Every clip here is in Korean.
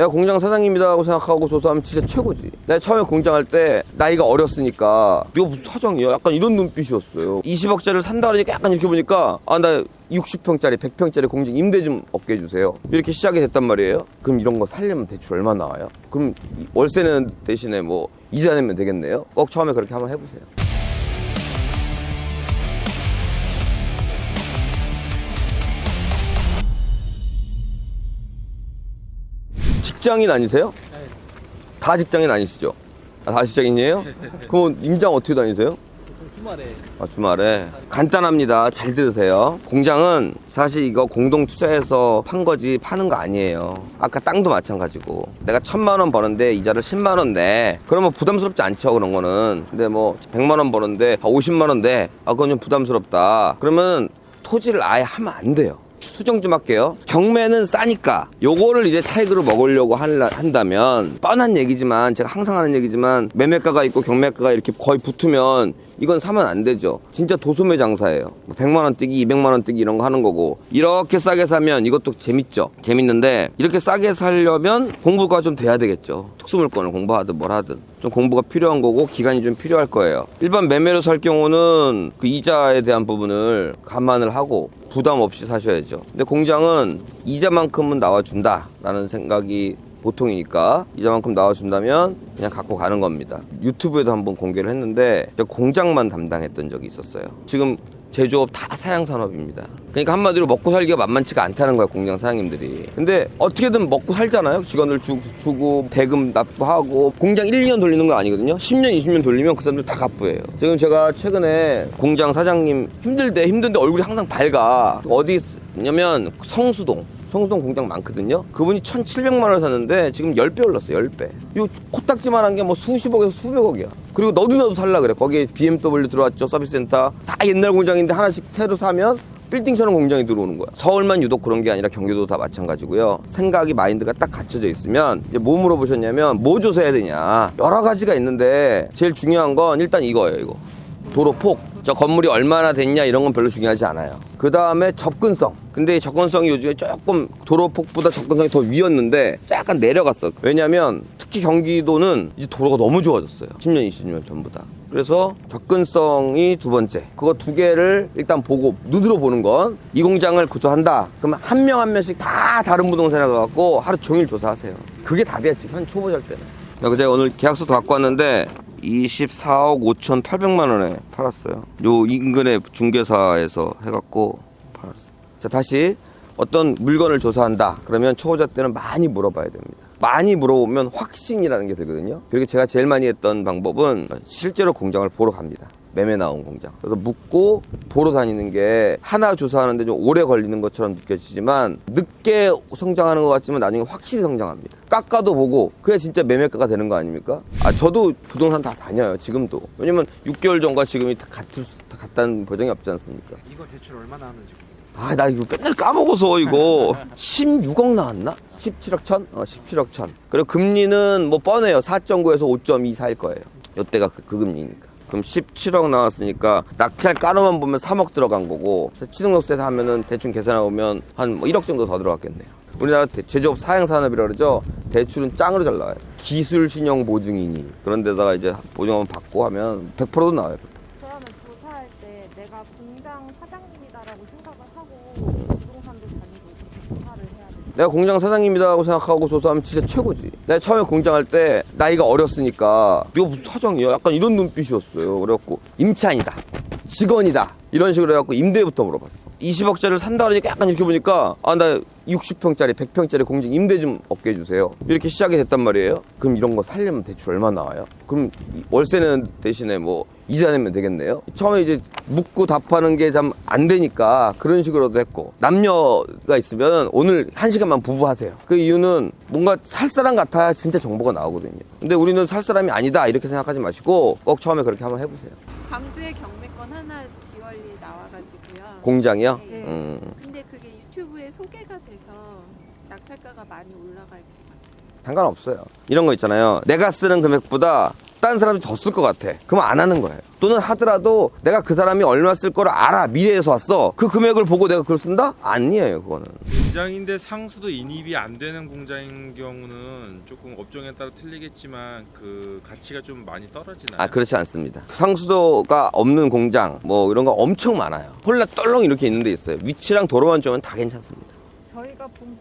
내가 공장 사장님이라고 생각하고 조사하면 진짜 최고지. 내가 처음에 공장할 때 나이가 어렸으니까 이거 무슨 사장이야? 약간 이런 눈빛이었어요. 20억짜리를 산다 그러니까 약간 이렇게 보니까 아 나 60평짜리, 100평짜리 공장 임대 좀 없게 해주세요. 이렇게 시작이 됐단 말이에요. 그럼 이런 거 살려면 대출 얼마 나와요? 그럼 이- 월세는 대신에 뭐 이자 내면 되겠네요. 꼭 처음에 그렇게 한번 해보세요. 직장인 아니세요? 다 직장인 아니시죠? 아, 다 직장인이에요? 그럼 임장 어떻게 다니세요? 주말에 아, 주말에 간단합니다. 잘 들으세요. 공장은 사실 이거 공동 투자해서 판 거지 파는 거 아니에요. 아까 땅도 마찬가지고 내가 천만 원 버는데 이자를 10만 원 내. 그러면 부담스럽지 않죠 그런 거는. 근데 뭐 100만 원 버는데 아, 50만 원 내. 아 그건 좀 부담스럽다. 그러면 토지를 아예 하면 안 돼요. 수정 좀 할게요. 경매는 싸니까 요거를 이제 차익으로 먹으려고 한다면 뻔한 얘기지만 제가 항상 하는 얘기지만 매매가가 있고 경매가가 이렇게 거의 붙으면 이건 사면 안 되죠. 진짜 도소매 장사예요. 뭐 100만 원 뛰기, 200만 원 뛰기 이런 거 하는 거고 이렇게 싸게 사면 이것도 재밌죠. 재밌는데 이렇게 싸게 살려면 공부가 좀 돼야 되겠죠. 특수물건을 공부하든 뭘 하든 좀 공부가 필요한 거고 기간이 좀 필요할 거예요. 일반 매매로 살 경우는 그 이자에 대한 부분을 감안을 하고 부담 없이 사셔야죠. 근데 공장은 이자만큼은 나와준다라는 생각이 보통이니까 이자만큼 나와준다면 그냥 갖고 가는 겁니다. 유튜브에도 한번 공개를 했는데 저 공장만 담당했던 적이 있었어요. 지금 제조업 다 사양 산업입니다. 그러니까 한마디로 먹고 살기가 만만치가 않다는 거야 공장 사장님들이. 근데 어떻게든 먹고 살잖아요. 직원들 주, 주고 대금 납부하고 공장 1, 2년 돌리는 거 아니거든요. 10년, 20년 돌리면 그 사람들 다 갑부예요. 지금 제가 최근에 공장 사장님 힘들대 힘든데 얼굴이 항상 밝아. 어디 있냐면 성수동. 성수동 공장 많거든요. 그분이 1,700만 원을 샀는데 지금 10배 올랐어요. 10배. 이 코딱지만한 게 뭐 수십억에서 수백억이야. 그리고 너도 나도 살라 그래. 거기에 BMW 들어왔죠. 서비스 센터. 다 옛날 공장인데 하나씩 새로 사면 빌딩처럼 공장이 들어오는 거야. 서울만 유독 그런 게 아니라 경기도 다 마찬가지고요. 생각이 마인드가 딱 갖춰져 있으면 이제 뭐 물어보셨냐면 뭐 조사해야 되냐. 여러 가지가 있는데 제일 중요한 건 일단 이거예요. 이거. 도로 폭. 저 건물이 얼마나 됐냐 이런 건 별로 중요하지 않아요. 그 다음에 접근성. 근데 이 접근성이 요즘에 조금 도로 폭보다 접근성이 더 위였는데 약간 내려갔어. 왜냐면 특히 경기도는 이제 도로가 너무 좋아졌어요. 10년, 20년 전부 다. 그래서 접근성이 두 번째. 그거 두 개를 일단 보고 눈으로 보는 건 이 공장을 구조한다. 그러면 한 명 한 명씩 다 다른 부동산에 가갖고 하루 종일 조사하세요. 그게 답이야 지금 현 초보 절 때는. 그래서 제가 오늘 계약서도 갖고 왔는데 24억 5,800만 원에 팔았어요. 요 인근의 중개사에서 해갖고 팔았어요. 자 다시 어떤 물건을 조사한다. 그러면 초보자 때는 많이 물어봐야 됩니다. 많이 물어보면 확신이라는 게 들거든요. 그리고 제가 제일 많이 했던 방법은 실제로 공장을 보러 갑니다. 매매 나온 공장. 그래서 묻고 보러 다니는 게 하나 조사하는데 좀 오래 걸리는 것처럼 느껴지지만 늦게 성장하는 것 같지만 나중에 확실히 성장합니다. 깎아도 보고 그게 진짜 매매가가 되는 거 아닙니까? 아 저도 부동산 다 다녀요 지금도. 왜냐면 6개월 전과 지금이 다 수- 다 같다는 보장이 없지 않습니까? 이거 대출 얼마나 하는지 아 나 이거 맨날 까먹어서 이거 16억 나왔나? 17억 천? 어 17억 천 그리고 금리는 뭐 뻔해요 4.9에서 5.2 사일 거예요 요때가 그, 그 금리니까 그럼 17억 나왔으니까 낙찰 까놓으만 보면 3억 들어간 거고 취등록세에서 하면은 대충 계산해 보면 한뭐 1억 정도 더 들어갔겠네요. 우리나라 대- 제조업 사양 산업이라 그러죠? 대출은 짱으로 잘 나와요. 기술 신용 보증이니. 그런 데다가 이제 보증 한번 받고 하면 100%도 나와요 그러면 조사할 때 내가 공장 사장님이다라고 생각을 하고 부동산도 다니고 그렇게 조사를 해야 돼. 내가 공장 사장님이라고 생각하고 조사하면 진짜 최고지. 내가 처음에 공장할 때 나이가 어렸으니까 이거 무슨 사장이야? 약간 이런 눈빛이었어요. 그래갖고 임차인이다. 직원이다. 이런 식으로 해갖고 임대부터 물어봤어. 20억짜리를 산다 그러니까 약간 이렇게 보니까 아 나 60평짜리, 100평짜리 공장 임대 좀 없게 해주세요. 이렇게 시작이 됐단 말이에요. 그럼 이런 거 살려면 대출 얼마 나와요? 그럼 이 월세는 대신에 뭐 이자 내면 되겠네요. 처음에 이제 묻고 답하는 게 참 안 되니까 그런 식으로도 했고 남녀가 있으면 오늘 한 시간만 부부하세요. 그 이유는 뭔가 살 사람 같아야 진짜 정보가 나오거든요. 근데 우리는 살 사람이 아니다 이렇게 생각하지 마시고 꼭 처음에 그렇게 한번 해보세요. 광주에 경매권 하나 지원이 나와가지고요. 공장이요? 네. 음, 근데 그게 유튜브에 소개가 돼서 낙찰가가 많이 올라갈 것 같아요. 상관없어요. 이런 거 있잖아요. 내가 쓰는 금액보다 딴 사람이 더 쓸 것 같아. 그럼 안 하는 거예요. 또는 하더라도 내가 그 사람이 얼마 쓸 거를 알아. 미래에서 왔어. 그 금액을 보고 내가 그걸 쓴다? 아니에요, 그거는. 공장인데 상수도 인입이 안 되는 공장인 경우는 조금 업종에 따라 틀리겠지만 그 가치가 좀 많이 떨어지나요? 아 그렇지 않습니다. 상수도가 없는 공장 뭐 이런 거 엄청 많아요. 홀라 떨렁 이렇게 있는 데 있어요. 위치랑 도로만 좋으면 다 괜찮습니다.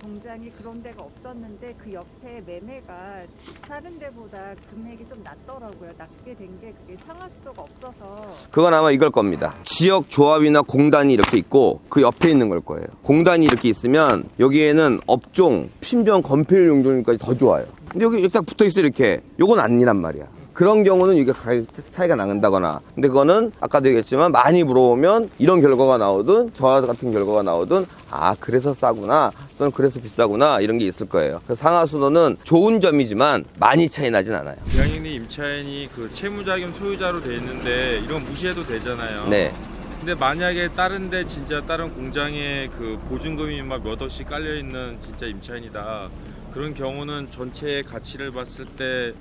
공장이 그런 데가 없었는데 그 옆에 매매가 다른 데보다 금액이 좀 낮더라고요. 낮게 된 게 그게 상하수도가 없어서 그건 아마 이걸 겁니다. 지역 조합이나 공단이 이렇게 있고 그 옆에 있는 걸 거예요. 공단이 이렇게 있으면 여기에는 업종, 심지어 건폐율 용도까지 더 좋아요. 근데 여기 딱 붙어 있어 이렇게. 요건 아니란 말이야. 그런 경우는 이게 가격 차이가 나는다거나. 근데 그거는 아까도 얘기했지만 많이 물어보면 이런 결과가 나오든 저와 같은 결과가 나오든 아 그래서 싸구나 또는 그래서 비싸구나 이런 게 있을 거예요. 그래서 상하수도는 좋은 점이지만 많이 차이 나진 않아요. 대양인이 임차인이 그 채무자금 소유자로 돼 있는데 이런 무시해도 되잖아요. 네. 근데 만약에 다른데 진짜 다른 공장에 그 보증금이 막 몇 억씩 깔려 있는 진짜 임차인이다. 그런 경우는 전체의 가치를 봤을 때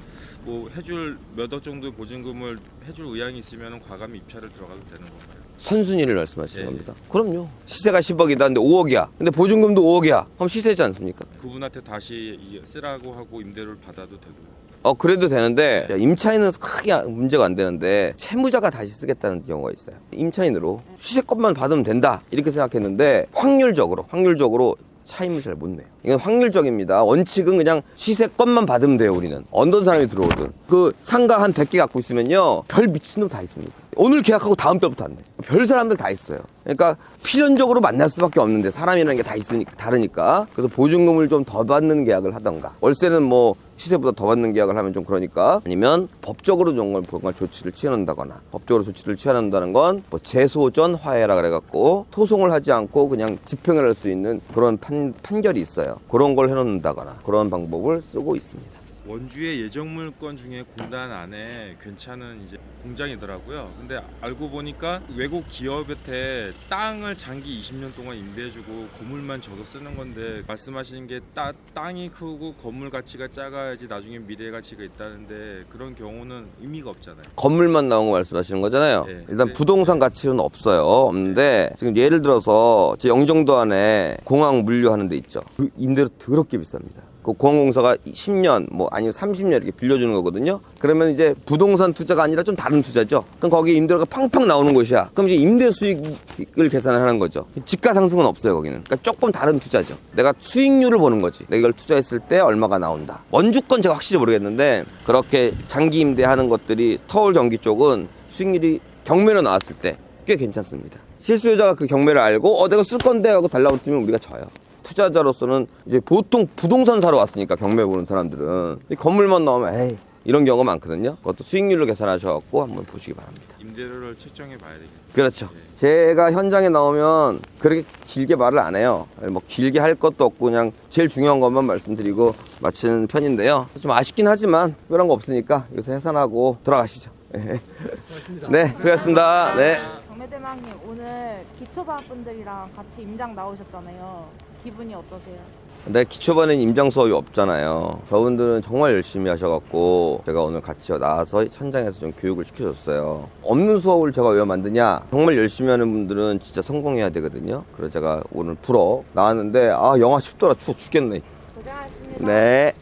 뭐 해줄 몇 억 정도 보증금을 해줄 의향이 있으면 과감히 입찰을 들어가도 되는 건가요? 선순위를 말씀하시는 예. 겁니다. 그럼요. 시세가 10억이다. 근데 5억이야. 근데 보증금도 5억이야. 그럼 시세지 않습니까? 그분한테 다시 쓰라고 하고 임대료를 받아도 되고요. 어 그래도 되는데 임차인은 크게 문제가 안 되는데 채무자가 다시 쓰겠다는 경우가 있어요. 임차인으로 시세값만 받으면 된다 이렇게 생각했는데 확률적으로 확률적으로 차임을 잘 못 내요. 이건 확률적입니다. 원칙은 그냥 시세값만 받으면 돼요, 우리는. 어떤 사람이 들어오든. 그 상가 한 100개 갖고 있으면요. 별 미친놈 다 있습니다. 오늘 계약하고 다음 달부터 안 돼. 별 사람들 다 있어요. 그러니까 필연적으로 만날 수밖에 없는데 사람이라는 게 다 있으니까 다르니까. 그래서 보증금을 좀 더 받는 계약을 하던가. 월세는 뭐 시세보다 더 받는 계약을 하면 좀 그러니까. 아니면 법적으로 정말 뭔가 조치를 취한다거나 법적으로 조치를 취한다는 건 뭐 재소전 화해라 그래갖고 소송을 하지 않고 그냥 집행을 할 수 있는 그런 판, 판결이 있어요. 그런 걸 해놓는다거나 그런 방법을 쓰고 있습니다 원주의 예정물건 중에 공단 안에 괜찮은 이제 공장이더라고요. 근데 알고 보니까 외국 기업한테 땅을 장기 20년 동안 임대해주고 건물만 져서 쓰는 건데 말씀하시는 게 따, 땅이 크고 건물 가치가 작아야지 나중에 미래 가치가 있다는데 그런 경우는 의미가 없잖아요. 건물만 나온 거 말씀하시는 거잖아요 네. 일단 네. 부동산 가치는 없어요 없는데 지금 예를 들어서 제 영종도 안에 공항 물류하는 데 있죠 그 임대료 더럽게 비쌉니다 그 공항공사가 10년 뭐 아니면 30년 이렇게 빌려주는 거거든요. 그러면 이제 부동산 투자가 아니라 좀 다른 투자죠. 그럼 거기 임대료가 팡팡 나오는 곳이야. 그럼 이제 임대 수익을 계산을 하는 거죠. 지가 상승은 없어요 거기는. 그러니까 조금 다른 투자죠. 내가 수익률을 보는 거지. 내가 이걸 투자했을 때 얼마가 나온다. 원주권 제가 확실히 모르겠는데 그렇게 장기 임대하는 것들이 서울 경기 쪽은 수익률이 경매로 나왔을 때 꽤 괜찮습니다. 실수요자가 그 경매를 알고 어 내가 쓸 건데 하고 달라고 뛰면 우리가 져요. 투자자로서는 이제 보통 부동산 사러 왔으니까 경매 보는 사람들은 이 건물만 나오면 에이 이런 경우가 많거든요. 그것도 수익률로 계산하셔갖고 한번 보시기 바랍니다. 임대료를 책정해 봐야 되겠죠. 그렇죠. 제가 현장에 나오면 그렇게 길게 말을 안 해요. 뭐 길게 할 것도 없고 그냥 제일 중요한 것만 말씀드리고 마치는 편인데요. 좀 아쉽긴 하지만 특별한 거 없으니까 여기서 해산하고 돌아가시죠. 네, 네, 수고하셨습니다. 네. 정매대망님 오늘 기초반분들이랑 같이 임장 나오셨잖아요. 기분이 어떠세요? 근데 기초반엔 임장 수업이 없잖아요. 저분들은 정말 열심히 하셔갖고 제가 오늘 같이 나와서 현장에서 좀 교육을 시켜줬어요. 없는 수업을 제가 왜 만드냐? 정말 열심히 하는 분들은 진짜 성공해야 되거든요. 그래서 제가 오늘 풀어 나왔는데 아 영화 쉽더라 추워 죽겠네. 고생하셨습니다. 네.